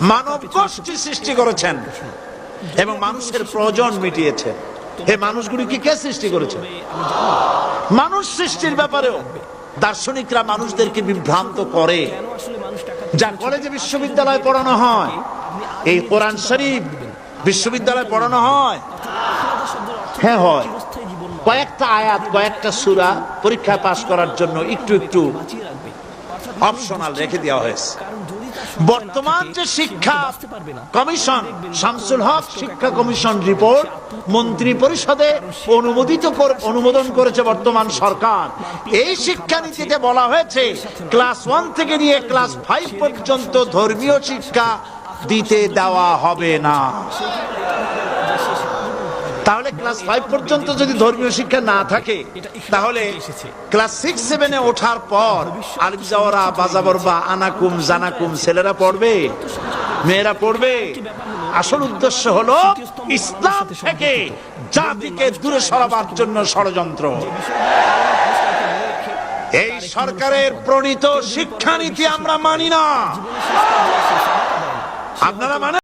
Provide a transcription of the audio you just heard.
মানব গোষ্ঠী সৃষ্টি করেছেন এবং মানুষের প্রয়োজন মিটিয়েছেন এই মানুষগুলিকে কে সৃষ্টি করেছে? মানুষ সৃষ্টির ব্যাপারেও দার্শনিকরা মানুষদেরকে বিভ্রান্ত করে। যা কলেজে বিশ্ববিদ্যালয়ে পড়ানো হয়, এই কোরআন শরীফ বিশ্ববিদ্যালয়ে পড়ানো হয়। হ্যাঁ হয়। কয়েকটা আয়াত, কয়েকটা সুরা পরীক্ষা পাশ করার জন্য একটু একটু অপশনাল রেখে দেওয়া হয়েছে। বর্তমান যে শিক্ষা কমিশন, শামসুল হক শিক্ষা কমিশন রিপোর্ট মন্ত্রী পরিষদে অনুমোদিত অনুমোদন করেছে বর্তমান সরকার। এই শিক্ষানীতিতে বলা হয়েছে, ক্লাস ওয়ান থেকে নিয়ে ক্লাস ফাইভ পর্যন্ত ধর্মীয় শিক্ষা দিতে দেওয়া হবে না। তাহলে ক্লাস ফাইভ পর্যন্ত যদি ধর্মীয় শিক্ষা না থাকে তাহলে ক্লাস সিক্স সেভেনে ওঠার পর আলিফ যাওয়ারা বাজাবর বা আনাকুম জানাকুম ছেলেরা পড়বে মেয়েরা পড়বে। আসল উদ্দেশ্য হলো ইসলাম থেকে জাতিকে দূরে সরাবার জন্য ষড়যন্ত্র। এই সরকারের প্রণীত শিক্ষানীতি আমরা মানি না। আপনারা মানে